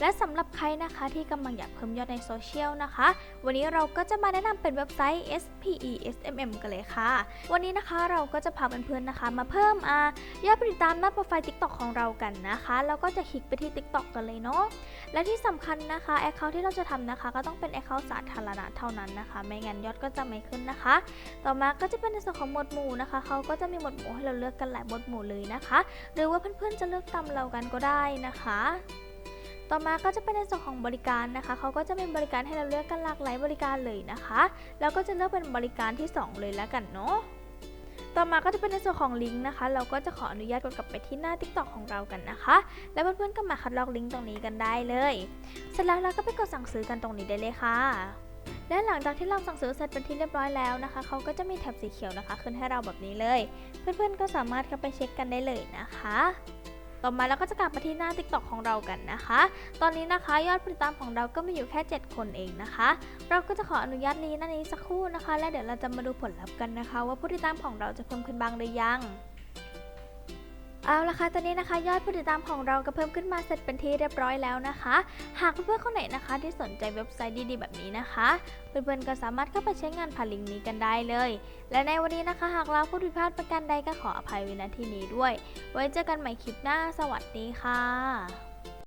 และสำหรับใครนะคะที่กำลังอยากเพิ่มยอดในโซเชียลนะคะ วันนี้เราก็จะมาแนะนำเป็นเว็บไซต์ SPESMM กันเลยค่ะ วันนี้นะคะเราก็จะพาเพื่อนๆนะคะ มาเพิ่มอายอดผู้ติดตามหน้าโปรไฟล์ TikTok ของเรากันนะคะแล้วก็จะคลิกไปที่ TikTok กันเลยเนาะและที่สำคัญนะคะแอคเคาท์ที่เราจะทำนะคะ ก็ต้องเป็นแอคเคาท์สาธารณะเท่านั้นนะคะ ไม่งั้นยอดก็จะไม่ขึ้นนะคะ ต่อมาก็จะเป็นในส่วนของหมวดหมู่นะคะเขาก็จะมีหมวดหมู่ให้เราเลือกกันหลายหมวดหมู่เลยนะคะ หรือว่าเพื่อนๆจะเลือกตามเรากันก็ได้นะคะ ต่อมาก็จะเป็นในส่วนของบริการนะคะ เขาก็จะมีบริการให้เราเลือกกันหลากหลายบริการเลยนะคะ แล้วก็จะเลือกเป็นบริการที่ 2 เลยแล้วกันเนาะ ต่อมาก็จะเป็นในส่วนของลิงก์นะคะ เราก็จะขออนุญาตกดกลับไปที่หน้า TikTok ของเรากันนะคะ แล้วเพื่อนๆก็มาคัดลอกลิงก์ตรงนี้กันได้เลย เสร็จแล้วเราก็ไปกดสั่งซื้อกันตรงนี้ได้เลยค่ะและหลังจากที่เราสั่งซื้อเสร็จเป็นที่เรียบร้อยแล้วนะคะ เขาก็จะมีแถบสีเขียวนะคะ ขึ้นให้เราแบบนี้เลย เพื่อนๆก็สามารถเข้าไปเช็คกันได้เลยนะคะ ต่อมาเราก็จะกลับมาที่หน้า TikTok ของเรากันนะคะ ตอนนี้นะคะยอดผู้ติดตามของเราก็มีอยู่แค่ 7 คนเองนะคะ เราก็จะขออนุญาตนี้หนั่นนี้สักครู่นะคะ และเดี๋ยวเราจะมาดูผลลัพธ์กันนะคะ ว่าผู้ติดตามของเราจะเพิ่มขึ้นบ้างหรือยัง เอาละค่ะ ตอนนี้นะคะ ยอดผู้ติดตามของเราก็เพิ่มขึ้นมาเสร็จเป็นที่เรียบร้อยแล้วนะคะ หากเพื่อนๆคนไหนนะคะ ที่สนใจเว็บไซต์ดีๆแบบนี้นะคะ เพื่อนๆก็สามารถเข้าไปใช้งานผ่านลิงก์นี้กันได้เลย และในวันนี้นะคะ หากเราพูดผิดพลาดประการใดก็ขออภัยวินาที่นี้ด้วย ไว้เจอกันใหม่คลิปหน้า สวัสดีค่ะ